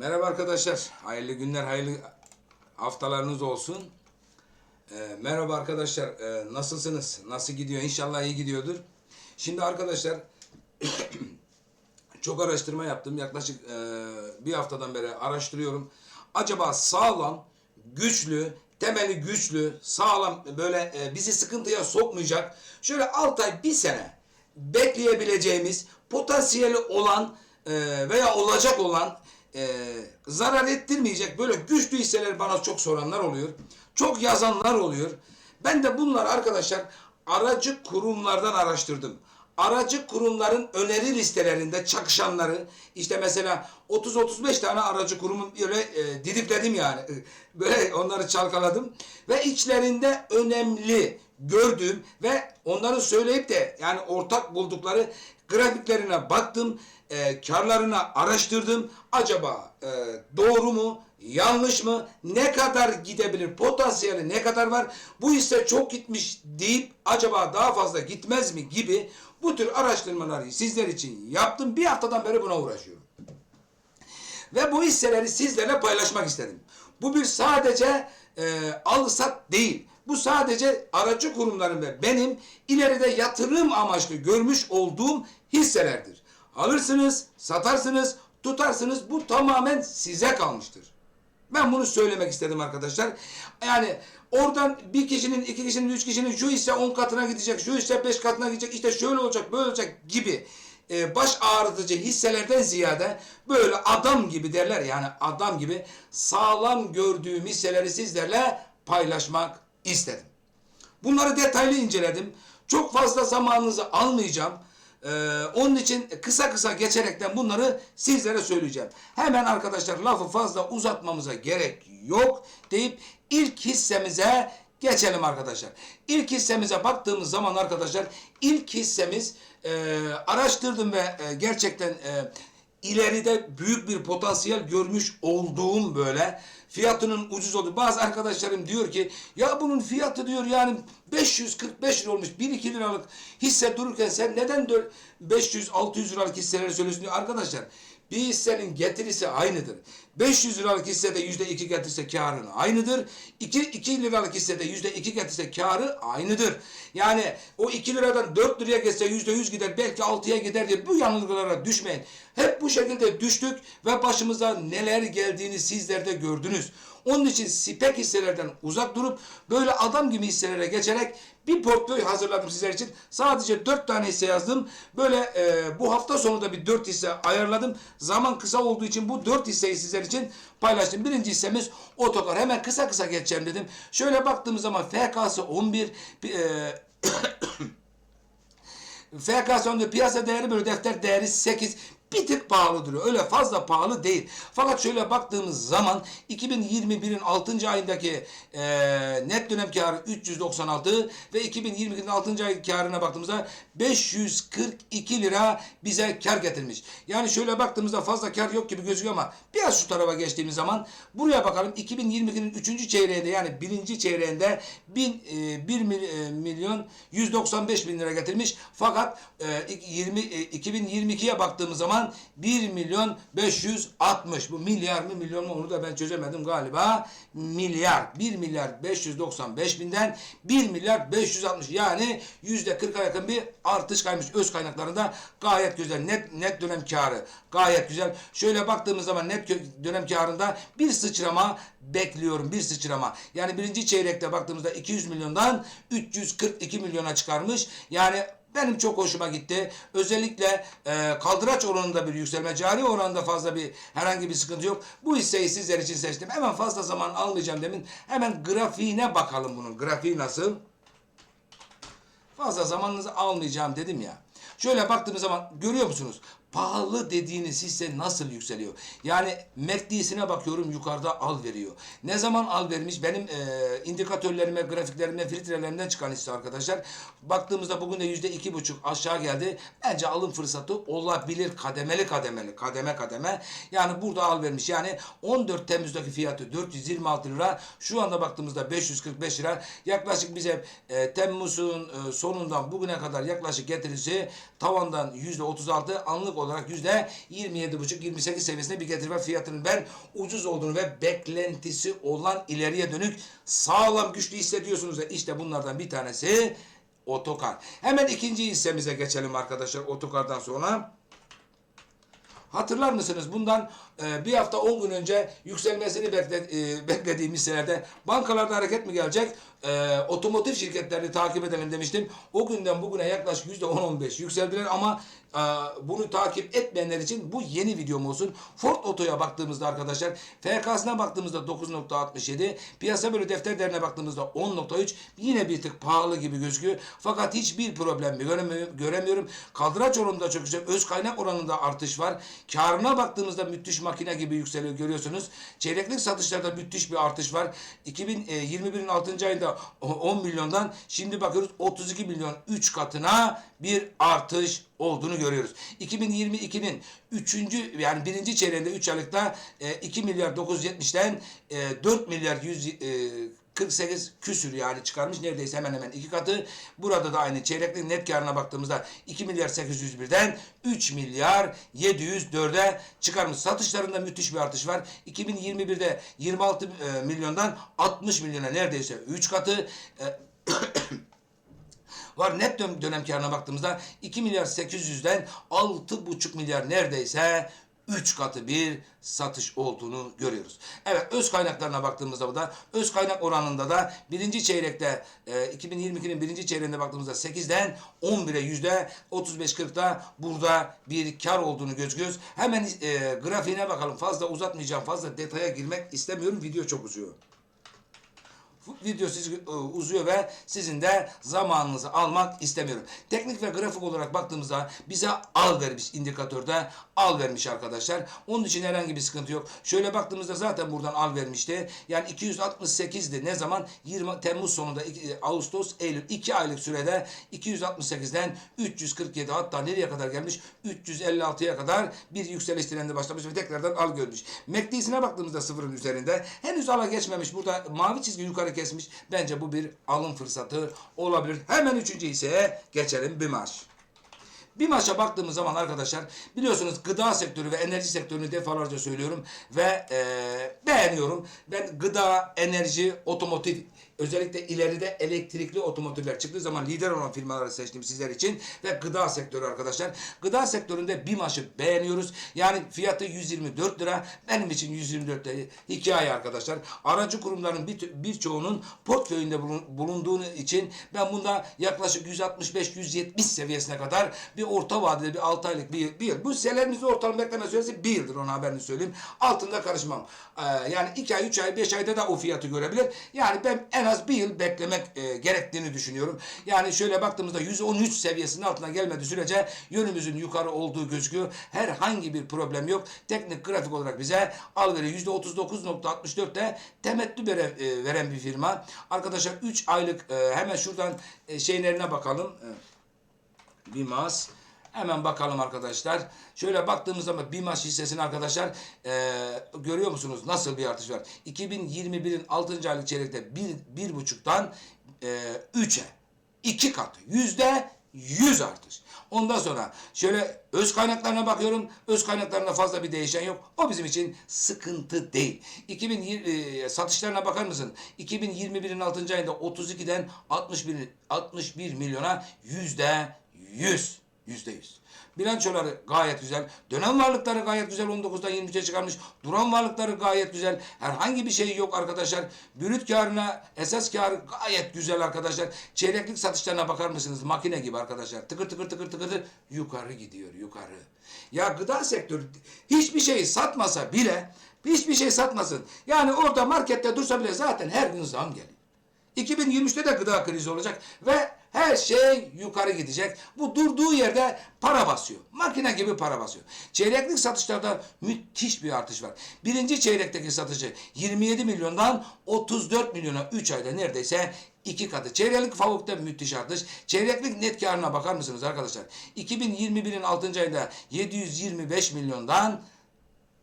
Merhaba arkadaşlar. Hayırlı günler, hayırlı haftalarınız olsun. Ee, merhaba arkadaşlar. Ee, nasılsınız? Nasıl gidiyor? İnşallah iyi gidiyordur. Şimdi arkadaşlar çok araştırma yaptım. Yaklaşık e, bir haftadan beri araştırıyorum. Acaba sağlam, güçlü, temeli güçlü, sağlam böyle e, bizi sıkıntıya sokmayacak. Şöyle 6 ay, bir sene bekleyebileceğimiz potansiyeli olan e, veya olacak olan e, zarar ettirmeyecek böyle güçlü hisseler bana çok soranlar oluyor. Çok yazanlar oluyor. Ben de bunlar arkadaşlar aracı kurumlardan araştırdım aracı kurumların öneri listelerinde çakışanları işte mesela 30-35 tane aracı kurumu böyle e, didikledim yani. Böyle onları çalkaladım ve içlerinde önemli gördüğüm ve onların söyleyip de yani ortak buldukları grafiklerine baktım, e, karlarına araştırdım. Acaba e, doğru mu, yanlış mı, ne kadar gidebilir, potansiyeli ne kadar var, bu hisse çok gitmiş deyip acaba daha fazla gitmez mi gibi bu tür araştırmaları sizler için yaptım. Bir haftadan beri buna uğraşıyorum. Ve bu hisseleri sizlerle paylaşmak istedim. Bu bir sadece e, al sat değil. Bu sadece aracı kurumların ve benim ileride yatırım amaçlı görmüş olduğum hisselerdir. Alırsınız, satarsınız, tutarsınız bu tamamen size kalmıştır. Ben bunu söylemek istedim arkadaşlar. Yani oradan bir kişinin, iki kişinin, üç kişinin şu hisse on katına gidecek, şu hisse beş katına gidecek, işte şöyle olacak, böyle olacak gibi e, baş ağrıtıcı hisselerden ziyade böyle adam gibi derler yani adam gibi sağlam gördüğüm hisseleri sizlerle paylaşmak istedim. Bunları detaylı inceledim. Çok fazla zamanınızı almayacağım. Ee, onun için kısa kısa geçerekten bunları sizlere söyleyeceğim. Hemen arkadaşlar lafı fazla uzatmamıza gerek yok deyip ilk hissemize geçelim arkadaşlar. İlk hissemize baktığımız zaman arkadaşlar ilk hissemiz e, araştırdım ve e, gerçekten e, ileride büyük bir potansiyel görmüş olduğum böyle fiyatının ucuz olduğu. Bazı arkadaşlarım diyor ki ya bunun fiyatı diyor yani 545 lira olmuş 1-2 liralık hisse dururken sen neden 500-600 liralık hisseleri söylüyorsun diyor. Arkadaşlar bir hissenin getirisi aynıdır. 500 liralık hissede yüzde iki getirse karını aynıdır. 2, 2 liralık hissede yüzde iki getirse karı aynıdır. Yani o 2 liradan 4 liraya geçse yüzde yüz gider belki 6'ya gider diye bu yanılgılara düşmeyin. Hep bu şekilde düştük ve başımıza neler geldiğini sizler de gördünüz. Onun için spek hisselerden uzak durup böyle adam gibi hisselere geçerek bir portföy hazırladım sizler için. Sadece 4 tane hisse yazdım. Böyle e, bu hafta sonu da bir 4 hisse ayarladım. Zaman kısa olduğu için bu 4 hisseyi sizler için paylaştım. Birinci hissemiz otokar. Hemen kısa kısa geçeceğim dedim. Şöyle baktığımız zaman FK'sı 11, e, FK'sında piyasa değeri böyle defter değeri 8 bir tık pahalı duruyor. Öyle fazla pahalı değil. Fakat şöyle baktığımız zaman 2021'in 6. ayındaki e, net dönem karı 396 ve 2022'nin 6. ay karına baktığımızda 542 lira bize kar getirmiş. Yani şöyle baktığımızda fazla kar yok gibi gözüküyor ama biraz şu tarafa geçtiğimiz zaman buraya bakalım 2022'nin 3. çeyreğinde yani 1. çeyreğinde 1, e, 1 milyon 195 bin lira getirmiş. Fakat e, 20 e, 2022'ye baktığımız zaman 1 milyon 560 bu milyar mı milyon mu onu da ben çözemedim galiba. Milyar. 1 milyar 595 binden 1 milyar 560 yani yüzde 40'a yakın bir artış kaymış öz kaynaklarında. Gayet güzel. Net net dönem karı gayet güzel. Şöyle baktığımız zaman net dönem karında bir sıçrama bekliyorum. Bir sıçrama. Yani birinci çeyrekte baktığımızda 200 milyondan 342 milyona çıkarmış. Yani benim çok hoşuma gitti. Özellikle e, kaldıraç oranında bir yükselme, cari oranında fazla bir herhangi bir sıkıntı yok. Bu hisseyi sizler için seçtim. Hemen fazla zaman almayacağım demin. Hemen grafiğine bakalım bunun. Grafiği nasıl? Fazla zamanınızı almayacağım dedim ya. Şöyle baktığımız zaman görüyor musunuz? Pahalı dediğiniz hisse nasıl yükseliyor? Yani MACD'sine bakıyorum yukarıda al veriyor. Ne zaman al vermiş? Benim e, indikatörlerime, grafiklerime, filtrelerimden çıkan hisse arkadaşlar. Baktığımızda bugün de yüzde iki buçuk aşağı geldi. Bence alım fırsatı olabilir. Kademeli kademeli, kademe kademe. Yani burada al vermiş. Yani 14 Temmuz'daki fiyatı 426 lira. Şu anda baktığımızda 545 lira. Yaklaşık bize e, Temmuz'un e, sonundan bugüne kadar yaklaşık getirisi tavandan yüzde 36 anlık olarak yüzde 27,5-28 seviyesinde bir getirme fiyatının ben ucuz olduğunu ve beklentisi olan ileriye dönük sağlam güçlü hissediyorsunuz ve işte bunlardan bir tanesi otokar. Hemen ikinci hissemize geçelim arkadaşlar otokardan sonra. Hatırlar mısınız bundan e, bir hafta 10 gün önce yükselmesini e, beklediğim hisselerde bankalarda hareket mi gelecek? E, otomotiv şirketlerini takip edelim demiştim. O günden bugüne yaklaşık %10-15 yükseldiler ama e, bunu takip etmeyenler için bu yeni videom olsun. Ford Oto'ya baktığımızda arkadaşlar FK'sına baktığımızda 9.67 piyasa bölü defter değerine baktığımızda 10.3 yine bir tık pahalı gibi gözüküyor. Fakat hiçbir problem göremiyorum. göremiyorum. Kaldıraç oranında yüksek. Öz kaynak oranında artış var. Karına baktığımızda müthiş makine gibi yükseliyor görüyorsunuz. Çeyreklik satışlarda müthiş bir artış var. 2021'in 6. ayında 10 milyondan şimdi bakıyoruz 32 milyon 3 katına bir artış olduğunu görüyoruz. 2022'nin 3. yani birinci çeyreğinde 3 aylıkta e, 2 milyar 970'ten e, 4 milyar 100 e, 48 küsür yani çıkarmış neredeyse hemen hemen iki katı. Burada da aynı çeyreklik net karına baktığımızda 2 milyar 801'den 3 milyar 704'e çıkarmış. Satışlarında müthiş bir artış var. 2021'de 26 e, milyondan 60 milyona neredeyse 3 katı. E, var. Net dön- dönem karına baktığımızda 2 milyar 800'den 6,5 milyar neredeyse 3 katı bir satış olduğunu görüyoruz. Evet öz kaynaklarına baktığımızda da öz kaynak oranında da birinci çeyrekte e, 2022'nin birinci çeyreğinde baktığımızda 8'den 11'e yüzde 35-40'da burada bir kar olduğunu gözüküyoruz. Hemen e, grafiğine bakalım. Fazla uzatmayacağım. Fazla detaya girmek istemiyorum. Video çok uzuyor video siz, e, uzuyor ve sizin de zamanınızı almak istemiyorum. Teknik ve grafik olarak baktığımızda bize al vermiş indikatörde al vermiş arkadaşlar. Onun için herhangi bir sıkıntı yok. Şöyle baktığımızda zaten buradan al vermişti. Yani 268'di. Ne zaman? 20 Temmuz sonunda e, Ağustos, Eylül 2 aylık sürede 268'den 347 hatta nereye kadar gelmiş? 356'ya kadar bir yükseliş trendi başlamış ve tekrardan al görmüş. MACD'sine baktığımızda sıfırın üzerinde henüz ala geçmemiş. Burada mavi çizgi yukarı kesmiş. Bence bu bir alım fırsatı olabilir. Hemen üçüncü hisseye geçelim. BİMAŞ. Bir maça baktığımız zaman arkadaşlar biliyorsunuz gıda sektörü ve enerji sektörünü defalarca söylüyorum ve eee, beğeniyorum. Ben gıda, enerji, otomotiv özellikle ileride elektrikli otomotivler çıktığı zaman lider olan firmaları seçtim sizler için ve gıda sektörü arkadaşlar. Gıda sektöründe bir maçı beğeniyoruz. Yani fiyatı 124 lira. Benim için 124 lira hikaye arkadaşlar. Aracı kurumların bir- birçoğunun portföyünde bulun- bulunduğunu için ben bunda yaklaşık 165-170 seviyesine kadar bir orta vadeli bir 6 aylık bir, bir yıl. Bu hisselerinizin ortalama bekleme süresi bir yıldır ona haberini söyleyeyim. Altında karışmam. Ee, yani 2 ay, 3 ay, 5 ayda da o fiyatı görebilir. Yani ben en az bir yıl beklemek e, gerektiğini düşünüyorum. Yani şöyle baktığımızda 113 seviyesinin altına gelmediği sürece yönümüzün yukarı olduğu gözüküyor. Herhangi bir problem yok. Teknik grafik olarak bize al veri %39.64'te temettü veren, e, veren bir firma. Arkadaşlar 3 aylık e, hemen şuradan e, şeylerine bakalım. Evet. Bimas. Hemen bakalım arkadaşlar. Şöyle baktığımız zaman Bimas hissesini arkadaşlar eee, görüyor musunuz nasıl bir artış var? 2021'in 6. aylık çeyrekte bir, bir buçuktan eee 3'e 2 katı yüzde 100 artış. Ondan sonra şöyle öz kaynaklarına bakıyorum. Öz kaynaklarında fazla bir değişen yok. O bizim için sıkıntı değil. 2020 eee, satışlarına bakar mısın? 2021'in 6. ayında 32'den 61 61 milyona yüzde 100. Yüzde yüz. Bilançoları gayet güzel. Dönem varlıkları gayet güzel. 19'dan 23'e çıkarmış. Duran varlıkları gayet güzel. Herhangi bir şey yok arkadaşlar. Brüt karına esas karı gayet güzel arkadaşlar. Çeyreklik satışlarına bakar mısınız? Makine gibi arkadaşlar. Tıkır tıkır tıkır tıkır tıkır yukarı gidiyor yukarı. Ya gıda sektörü hiçbir şeyi satmasa bile hiçbir şey satmasın. Yani orada markette dursa bile zaten her gün zam geliyor. 2023'te de gıda krizi olacak ve her şey yukarı gidecek. Bu durduğu yerde para basıyor. Makine gibi para basıyor. Çeyreklik satışlarda müthiş bir artış var. Birinci çeyrekteki satıcı 27 milyondan 34 milyona 3 ayda neredeyse iki katı. Çeyreklik favukta müthiş artış. Çeyreklik net karına bakar mısınız arkadaşlar? 2021'in 6. ayında 725 milyondan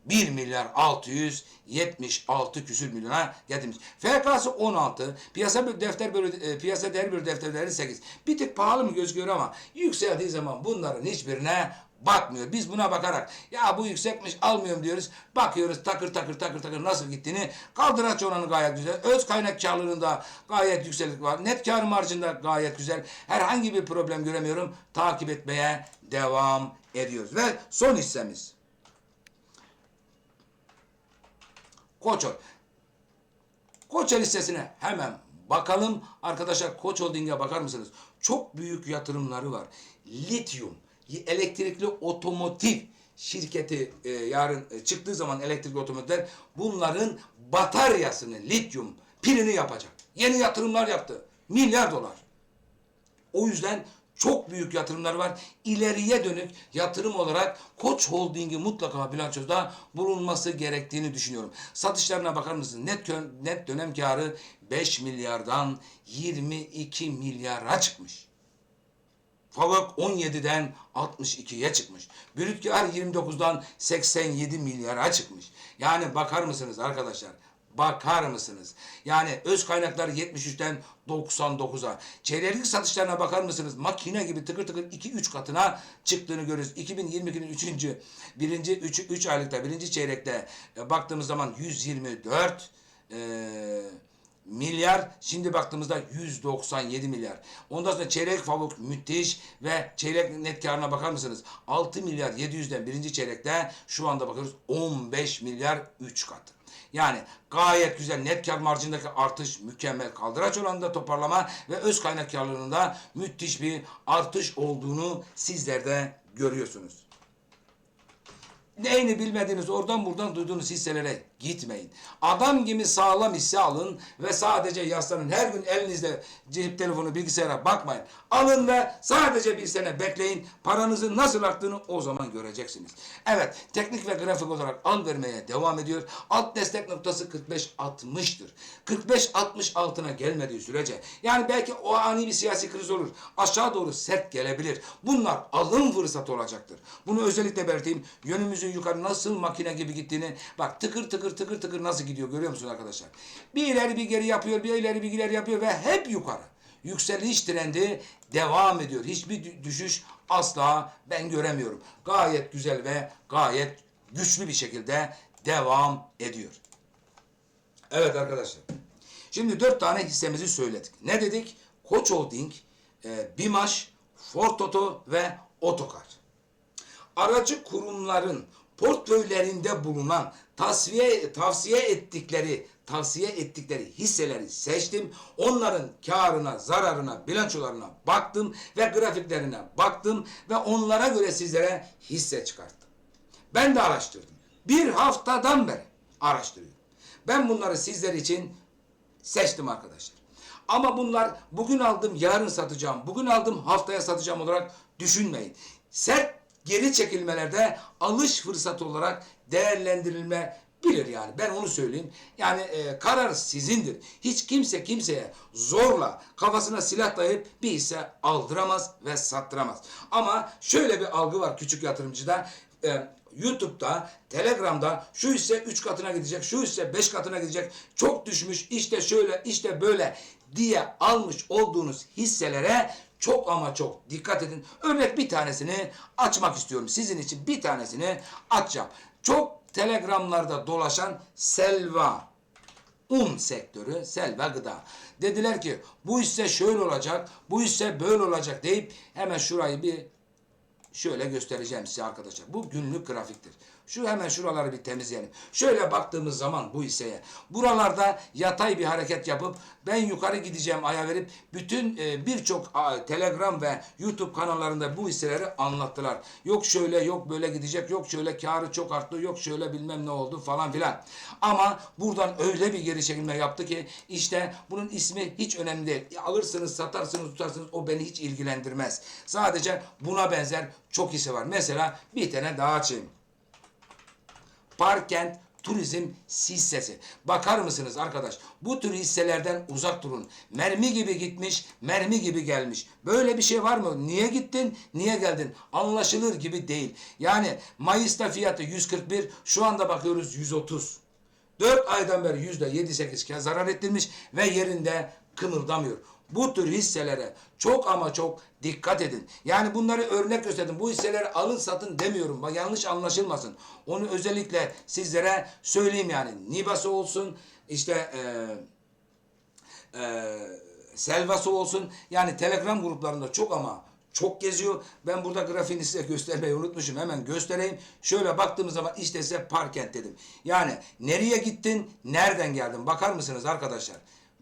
1 milyar 676 küsür milyona getirmiş. FK'sı 16, piyasa bir defter bölü, e, piyasa değer bölü defterleri 8. Bir tık pahalı mı gözüküyor ama yükseldiği zaman bunların hiçbirine bakmıyor. Biz buna bakarak ya bu yüksekmiş almıyorum diyoruz. Bakıyoruz takır takır takır takır nasıl gittiğini. Kaldıraç oranı gayet güzel. Öz kaynak karlılığında gayet yükseklik var. Net kar marjında gayet güzel. Herhangi bir problem göremiyorum. Takip etmeye devam ediyoruz. Ve son hissemiz. Koçol. Koçol hissesine hemen bakalım. Arkadaşlar Koç Holding'e bakar mısınız? Çok büyük yatırımları var. Lityum, elektrikli otomotiv şirketi e, yarın e, çıktığı zaman elektrikli otomotivler bunların bataryasını, lityum pilini yapacak. Yeni yatırımlar yaptı. Milyar dolar. O yüzden çok büyük yatırımlar var. İleriye dönük yatırım olarak Koç Holding'i mutlaka bilançoda bulunması gerektiğini düşünüyorum. Satışlarına bakar mısınız? Net, net dönem karı 5 milyardan 22 milyara çıkmış. Favök 17'den 62'ye çıkmış. Brüt kar 29'dan 87 milyara çıkmış. Yani bakar mısınız arkadaşlar? Bakar mısınız? Yani öz kaynaklar 73'ten 99'a. Çeyreklik satışlarına bakar mısınız? Makine gibi tıkır tıkır 2-3 katına çıktığını görürüz. 2022'nin 3. birinci 3, 3 aylıkta birinci çeyrekte e, baktığımız zaman 124 eee milyar. Şimdi baktığımızda 197 milyar. Ondan sonra çeyrek favuk müthiş ve çeyrek net karına bakar mısınız? 6 milyar 700'den birinci çeyrekte şu anda bakıyoruz 15 milyar 3 katı. Yani gayet güzel net kar marjındaki artış mükemmel kaldıraç oranında toparlama ve öz kaynak karlılığında müthiş bir artış olduğunu sizler de görüyorsunuz. Neyini bilmediğiniz oradan buradan duyduğunuz hisselere gitmeyin. Adam gibi sağlam hisse alın ve sadece yaslanın. Her gün elinizde cep telefonu bilgisayara bakmayın. Alın ve sadece bir sene bekleyin. Paranızın nasıl arttığını o zaman göreceksiniz. Evet teknik ve grafik olarak al vermeye devam ediyor. Alt destek noktası 45-60'tır. 45-60 altına gelmediği sürece yani belki o ani bir siyasi kriz olur. Aşağı doğru sert gelebilir. Bunlar alım fırsatı olacaktır. Bunu özellikle belirteyim. Yönümüzün yukarı nasıl makine gibi gittiğini bak tıkır tıkır tıkır tıkır nasıl gidiyor görüyor musunuz arkadaşlar? Bir ileri bir geri yapıyor, bir ileri bir ileri yapıyor ve hep yukarı. Yükseliş trendi devam ediyor. Hiçbir dü- düşüş asla ben göremiyorum. Gayet güzel ve gayet güçlü bir şekilde devam ediyor. Evet arkadaşlar. Şimdi dört tane hissemizi söyledik. Ne dedik? Koç Holding, e, BİMAŞ, Ford ve Otokar aracı kurumların portföylerinde bulunan tavsiye tavsiye ettikleri tavsiye ettikleri hisseleri seçtim. Onların karına, zararına, bilançolarına baktım ve grafiklerine baktım ve onlara göre sizlere hisse çıkarttım. Ben de araştırdım. Bir haftadan beri araştırıyorum. Ben bunları sizler için seçtim arkadaşlar. Ama bunlar bugün aldım yarın satacağım, bugün aldım haftaya satacağım olarak düşünmeyin. Sert geri çekilmelerde alış fırsatı olarak değerlendirilme bilir yani ben onu söyleyeyim. Yani e, karar sizindir. Hiç kimse kimseye zorla kafasına silah dayayıp bir hisse aldıramaz ve sattıramaz. Ama şöyle bir algı var küçük yatırımcıda. E, YouTube'da, Telegram'da şu hisse 3 katına gidecek, şu hisse 5 katına gidecek, çok düşmüş, işte şöyle, işte böyle diye almış olduğunuz hisselere çok ama çok dikkat edin. Örnek bir tanesini açmak istiyorum. Sizin için bir tanesini açacağım. Çok Telegram'larda dolaşan Selva un sektörü, Selva Gıda. Dediler ki bu hisse şöyle olacak, bu hisse böyle olacak deyip hemen şurayı bir Şöyle göstereceğim size arkadaşlar. Bu günlük grafiktir. Şu hemen şuraları bir temizleyelim. Şöyle baktığımız zaman bu hisseye. Buralarda yatay bir hareket yapıp ben yukarı gideceğim aya verip bütün e, birçok Telegram ve YouTube kanallarında bu hisseleri anlattılar. Yok şöyle yok böyle gidecek yok şöyle karı çok arttı yok şöyle bilmem ne oldu falan filan. Ama buradan öyle bir geri çekilme yaptı ki işte bunun ismi hiç önemli değil. Ya alırsınız satarsınız tutarsınız o beni hiç ilgilendirmez. Sadece buna benzer çok hisse var. Mesela bir tane daha açayım. Parkent turizm hissesi. Bakar mısınız arkadaş? Bu tür hisselerden uzak durun. Mermi gibi gitmiş, mermi gibi gelmiş. Böyle bir şey var mı? Niye gittin, niye geldin? Anlaşılır gibi değil. Yani Mayıs'ta fiyatı 141, şu anda bakıyoruz 130. 4 aydan beri yüzde 7-8 kez zarar ettirmiş ve yerinde kımıldamıyor. Bu tür hisselere çok ama çok dikkat edin. Yani bunları örnek gösterdim. Bu hisseleri alın satın demiyorum. Bak yanlış anlaşılmasın. Onu özellikle sizlere söyleyeyim yani. Nibası olsun, işte eee e, Selvası olsun. Yani Telegram gruplarında çok ama çok geziyor. Ben burada grafiğini size göstermeyi unutmuşum. Hemen göstereyim. Şöyle baktığımız zaman işte size Parkent dedim. Yani nereye gittin, nereden geldin? Bakar mısınız arkadaşlar?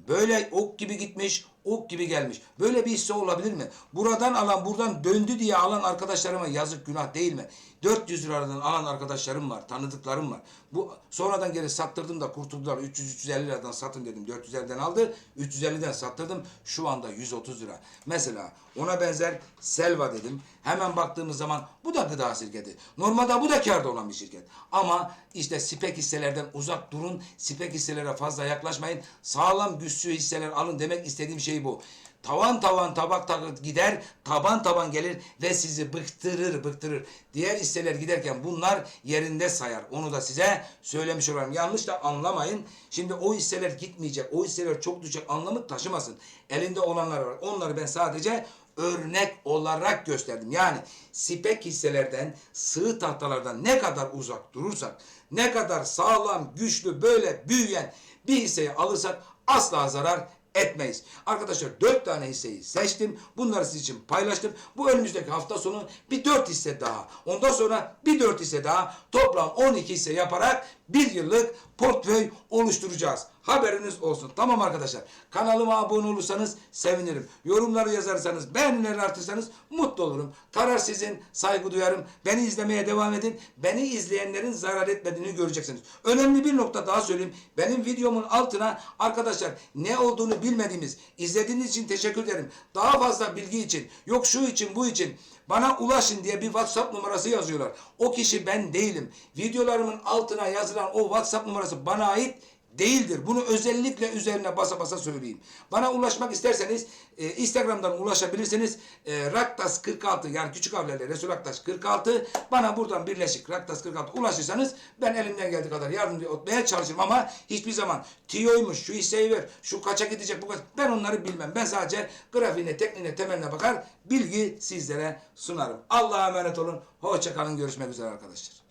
Böyle ok gibi gitmiş, ok gibi gelmiş. Böyle bir hisse olabilir mi? Buradan alan, buradan döndü diye alan arkadaşlarıma yazık günah değil mi? 400 liradan alan arkadaşlarım var, tanıdıklarım var. Bu sonradan geri sattırdım da kurtuldular. 300-350 liradan satın dedim. 450'den aldı, 350'den sattırdım. Şu anda 130 lira. Mesela ona benzer Selva dedim. Hemen baktığımız zaman bu da gıda şirketi. Normalde bu da kârda olan bir şirket. Ama işte spek hisselerden uzak durun. Spek hisselere fazla yaklaşmayın. Sağlam güçlü hisseler alın demek istediğim şey bu. Tavan tavan tabak takıp gider, taban taban gelir ve sizi bıktırır bıktırır. Diğer hisseler giderken bunlar yerinde sayar. Onu da size söylemiş olayım. Yanlış da anlamayın. Şimdi o hisseler gitmeyecek, o hisseler çok düşecek anlamı taşımasın. Elinde olanlar var. Onları ben sadece örnek olarak gösterdim. Yani spek hisselerden, sığ tahtalardan ne kadar uzak durursak, ne kadar sağlam, güçlü, böyle büyüyen bir hisseyi alırsak asla zarar etmeyiz. Arkadaşlar dört tane hisseyi seçtim. Bunları sizin için paylaştım. Bu önümüzdeki hafta sonu bir dört hisse daha. Ondan sonra bir dört hisse daha. Toplam 12 hisse yaparak bir yıllık portföy oluşturacağız. Haberiniz olsun. Tamam arkadaşlar. Kanalıma abone olursanız sevinirim. Yorumları yazarsanız, beğenileri artırsanız mutlu olurum. Karar sizin. Saygı duyarım. Beni izlemeye devam edin. Beni izleyenlerin zarar etmediğini göreceksiniz. Önemli bir nokta daha söyleyeyim. Benim videomun altına arkadaşlar ne olduğunu bilmediğimiz, izlediğiniz için teşekkür ederim. Daha fazla bilgi için, yok şu için, bu için bana ulaşın diye bir WhatsApp numarası yazıyorlar. O kişi ben değilim. Videolarımın altına yazılan o WhatsApp numarası bana ait değildir. Bunu özellikle üzerine basa basa söyleyeyim. Bana ulaşmak isterseniz e, Instagram'dan ulaşabilirsiniz. E, Raktas 46 yani küçük harflerle Resul Aktaş 46 bana buradan birleşik Raktas 46 ulaşırsanız ben elimden geldiği kadar yardımcı olmaya çalışırım ama hiçbir zaman TIO'ymuş şu hisseyi ver şu kaça gidecek bu kaç ben onları bilmem. Ben sadece grafiğine tekniğine temeline bakar bilgi sizlere sunarım. Allah'a emanet olun. Hoşça kalın görüşmek üzere arkadaşlar.